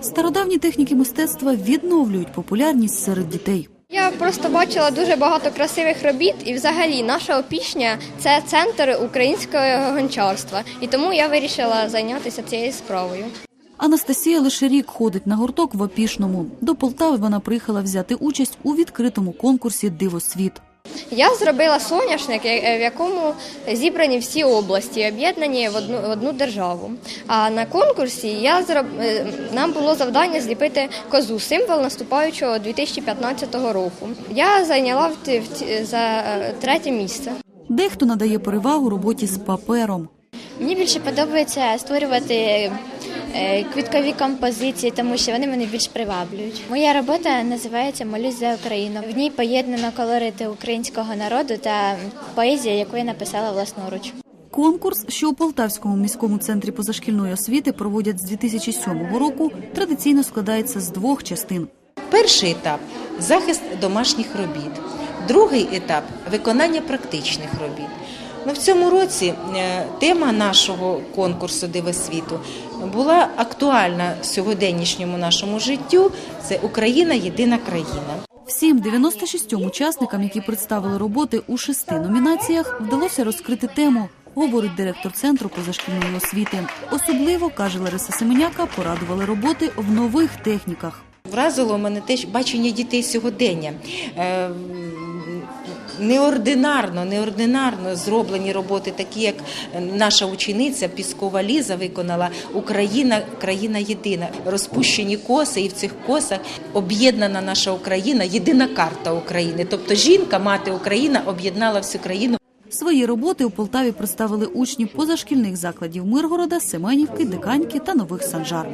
Стародавні техніки мистецтва відновлюють популярність серед дітей. Я просто бачила дуже багато красивих робіт, і взагалі наша опішня це центр українського гончарства. І тому я вирішила зайнятися цією справою. Анастасія лише рік ходить на гурток в Опішному. До Полтави вона приїхала взяти участь у відкритому конкурсі Дивосвіт. Я зробила соняшник, в якому зібрані всі області, об'єднані в одну, в одну державу. А на конкурсі я зроб... е, нам було завдання зліпити козу, символ наступаючого 2015 року. Я зайняла в ті- в за е, третє місце. Дехто надає перевагу роботі з папером. Мені більше подобається створювати е, квіткові композиції, тому що вони мене більш приваблюють. Моя робота називається Молюсь за Україну. В ній поєднано колорити українського народу та поезія, яку я написала власноруч. Конкурс, що у Полтавському міському центрі позашкільної освіти проводять з 2007 року, традиційно складається з двох частин. Перший етап захист домашніх робіт. Другий етап виконання практичних робіт. Ну, в цьому році е, тема нашого конкурсу Диво світу була актуальна в сьогоденнішньому нашому життю. Це Україна єдина країна. Всім 96 учасникам, які представили роботи у шести номінаціях, вдалося розкрити тему. Говорить директор центру позашкільної освіти. Особливо каже Лариса Семеняка, порадували роботи в нових техніках. Вразило мене теж бачення дітей сьогодення. Неординарно, неординарно зроблені роботи, такі як наша учениця Піскова Ліза виконала Україна, країна єдина. Розпущені коси, і в цих косах об'єднана наша Україна, єдина карта України. Тобто жінка, мати Україна, об'єднала всю країну. Свої роботи у Полтаві представили учні позашкільних закладів Миргорода, Семенівки, Диканьки та Нових Санжар.